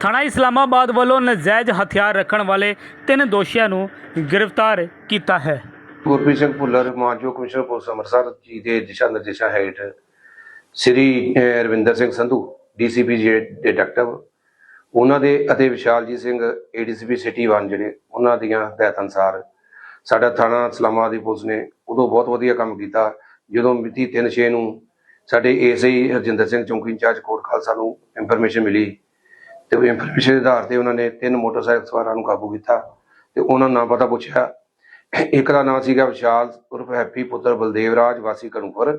ਥਾਣਾ ਇਸਲਾਮਾਬਾਦ ਵੱਲੋਂ ਨਜਾਇਜ਼ ਹਥਿਆਰ ਰੱਖਣ ਵਾਲੇ ਤਿੰਨ ਦੋਸ਼ੀਆਂ ਨੂੰ ਗ੍ਰਿਫਤਾਰ ਕੀਤਾ ਹੈ। ਗੁਰਪ੍ਰੀਤ ਸਿੰਘ ਭੁੱਲਰ ਮਾਨਜੋ ਕਮਿਸ਼ਨਰ ਪੁਲਿਸ ਅੰਮ੍ਰਿਤਸਰ ਜੀ ਦੇ ਦਿਸ਼ਾ ਨਿਰਦੇਸ਼ਾਂ ਹੇਠ ਸ੍ਰੀ ਅਹ, ਰਵਿੰਦਰ ਸਿੰਘ ਸੰਧੂ ਡੀਸੀਪੀ ਜੇ ਡਿਟੈਕਟਿਵ ਉਹਨਾਂ ਦੇ ਅਤੇ ਵਿਸ਼ਾਲਜੀਤ ਸਿੰਘ ਏਡੀਸੀਪੀ ਸਿਟੀ 1 ਜਿਹੜੇ ਉਹਨਾਂ ਦੀਆਂ ਹਦਾਇਤਾਂ ਅਨੁਸਾਰ ਸਾਡਾ ਥਾਣਾ ਇਸਲਾਮਾਬਾਦ ਦੀ ਪੁਲਿਸ ਨੇ ਉਦੋਂ ਬਹੁਤ ਵਧੀਆ ਕੰਮ ਕੀਤਾ। ਜਦੋਂ ਮਿਤੀ 3/6 ਨੂੰ ਸਾਡੇ ਏਐਸਆਈ ਹਰਜਿੰਦਰ ਸਿੰਘ ਚੌਂਕੀ ਇੰਚਾਰਜ ਕੋਟ ਖਾਲਸਾ ਨੂੰ ਇਨਫੋਰਮੇਸ਼ਨ ਮਿਲੀ ਤੇ ਉਹ ਇਨਫੋਰਮੇਸ਼ਨ ਦੇ ਆਧਾਰ ਤੇ ਉਹਨਾਂ ਨੇ ਤਿੰਨ ਮੋਟਰਸਾਈਕਲ ਸਵਾਰਾਂ ਨੂੰ ਕਾਬੂ ਕੀਤਾ ਤੇ ਉਹਨਾਂ ਦਾ ਨਾਂ ਪਤਾ ਪੁੱਛਿਆ। ਇੱਕ ਦਾ ਨਾਮ ਸੀਗਾ ਵਿਸ਼ਾਲ ਉਰਫ ਹੈਪੀ ਪੁੱਤਰ ਬਲਦੇਵ ਰਾਜ, ਵਾਸੀ ਕਨੂਪੁਰ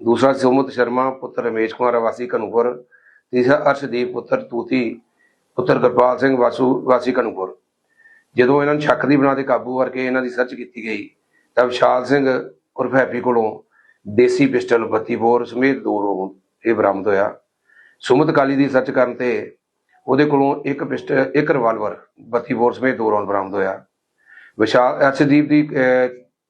ਦੂਸਰਾ ਸੁਮਤ ਸ਼ਰਮਾ, ਪੁੱਤਰ ਰਮੇਸ਼ ਕੁਮਾਰ, ਵਾਸੀ ਕਨੂਪੁਰ ਤੀਸਰਾ ਅਰਸ਼ਦੀਪ ਪੁੱਤਰ ਤੂਤੀ, ਪੁੱਤਰ ਗੁਰਪਾਲ ਸਿੰਘ, ਵਾਸੂ ਵਾਸੀ ਕਨੂਪੁਰ ਜਦੋਂ ਇਹਨਾਂ ਨੂੰ ਸ਼ੱਕ ਦੀ ਬਣਾ ਤੇ ਕਾਬੂ ਕਰਕੇ ਇਹਨਾਂ ਦੀ ਸਰਚ ਕੀਤੀ ਗਈ, ਤਾਂ ਵਿਸ਼ਾਲ ਸਿੰਘ ਉਰਫ ਹੈਪੀ ਕੋਲੋਂ ਦੇਸੀ ਪਿਸਟਲ 32 ਬੋਰ ਸਮੇਤ ਦੋ ਰੋ ਇਹ ਬਰਾਮਦ ਹੋਇਆ। ਸੁਮਤ ਕਾਲੀ ਦੀ ਸਰਚ ਕਰਨ ਤੇ ਉਹਦੇ ਕੋਲੋਂ ਇੱਕ ਪਿਸਟਲ, ਇੱਕ ਰਿਵਾਲਵਰ 32 ਬੋਰ ਸਮੇਤ ਦੋ ਰੌਂਦ ਬਰਾਮਦ ਹੋਇਆ। ਵਿਸ਼ਾਲ, ਅਰਸ਼ਦੀਪ ਦੀ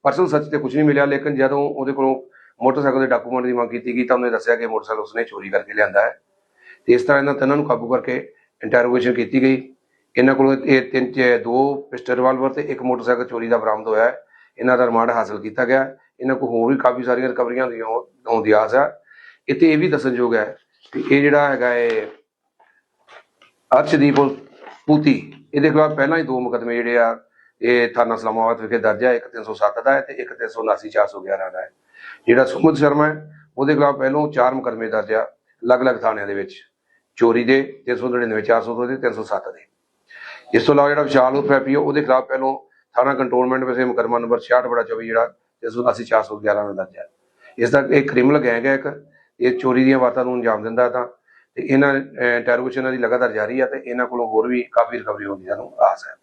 ਪਰਸਨਲ ਸਰਚ ਤੇ ਕੁਝ ਨਹੀਂ ਮਿਲਿਆ, ਲੇਕਿਨ ਜਦੋਂ ਉਹਦੇ ਕੋਲੋਂ ਮੋਟਰਸਾਈਕਲ ਦੇ ਡਾਕੂਮੈਂਟ ਦੀ ਮੰਗ ਕੀਤੀ ਗਈ, ਤਾਂ ਉਹਨੇ ਦੱਸਿਆ ਕਿ ਮੋਟਰਸਾਈਕਲ ਉਸਨੇ ਚੋਰੀ ਕਰਕੇ ਲਿਆਂਦਾ ਹੈ। ਤੇ ਇਸ ਤਰ੍ਹਾਂ ਇਹਨਾਂ ਤਿੰਨਾਂ ਨੂੰ ਕਾਬੂ ਕਰਕੇ ਇੰਟਰੋਗੇਸ਼ਨ ਕੀਤੀ ਗਈ। ਇਹਨਾਂ ਕੋਲੋਂ ਇਹ ਤਿੰਨ ਚ- ਦੋ ਪਿਸਟਲ ਰਿਵਾਲਵਰ ਤੇ ਇੱਕ ਮੋਟਰਸਾਈਕਲ ਚੋਰੀ ਦਾ ਬਰਾਮਦ ਹੋਇਆ ਹੈ। ਇਹਨਾਂ ਦਾ ਰਿਮਾਂਡ ਹਾਸਲ ਕੀਤਾ ਗਿਆ ਇਹਨਾਂ ਕੋਲ ਹੋਰ ਵੀ ਕਾਫੀ ਸਾਰੀਆਂ ਰਿਕਵਰੀਆਂ ਦੀਆਂ ਹੋਣ ਦੀ ਆਸ ਹੈ। ਇੱਥੇ ਇਹ ਵੀ ਦੱਸਣਯੋਗ ਹੈ ਕਿ ਇਹ ਜਿਹੜਾ ਹੈਗਾ ਇਹ ਅਰਸ਼ਦੀਪ ਪੂਤੀ, ਇਹਦੇ ਖਿਲਾਫ ਪਹਿਲਾਂ ਹੀ ਦੋ ਮੁਕਦਮੇ ਜਿਹੜੇ ਆ, ਇਹ ਥਾਣਾ ਇਸਲਾਮਾਬਾਦ ਵਿਖੇ ਦਰਜ ਹੈ। ਇੱਕ 307 ਦਾ ਹੈ ਤੇ ਇੱਕ 379 411 ਦਾ ਹੈ। ਜਿਹੜਾ ਸੁਮਤ ਸ਼ਰਮਾ ਹੈ, ਉਹਦੇ ਖਿਲਾਫ ਪਹਿਲੋਂ ਚਾਰ ਮੁਕਦਮੇ ਦਰਜ ਆ ਅਲੱਗ-ਅਲੱਗ ਥਾਣਿਆਂ ਦੇ ਵਿੱਚ। ਚੋਰੀ ਦੇ 399 402 ਦੇ 307 ਦੇ। ਇਸ ਤੋਂ ਇਲਾਵਾ ਜਿਹੜਾ ਵਿਸ਼ਾਲ ਉਰਫ ਹੈਪੀ ਆ, ਉਹਦੇ ਖਿਲਾਫ ਪਹਿਲੋਂ ਥਾਣਾ ਕੰਟਰੋਲਮੈਂਟ ਵਿੱਚ ਮੁਕਦਮਾ ਨੰਬਰ 66 ਬੜਾ 24 ਜਿਹੜਾ 379 411 ਦਾ ਦਰਜ ਹੈ। ਇਸ ਦਾ ਇਹ ਕ੍ਰਿਮੀਨਲ ਗੈਂਗ ਹੈ ਇੱਕ ਇਹ ਚੋਰੀ ਦੀਆਂ ਵਾਰਤਾਂ ਨੂੰ ਅੰਜਾਮ ਦਿੰਦਾ ਤਾਂ ਤੇ ਇਹਨਾਂ ਇੰਟਰੋਗੇਸ਼ਨ ਦੀ ਲਗਾਤਾਰ ਜਾਰੀ ਹੈ ਤੇ ਇਹਨਾਂ ਕੋਲੋਂ ਹੋਰ ਵੀ ਕਾਫੀ ਰਿਕਵਰੀ ਹੋਣ ਦੀ ਸਾਨੂੰ ਆਸ ਹੈ।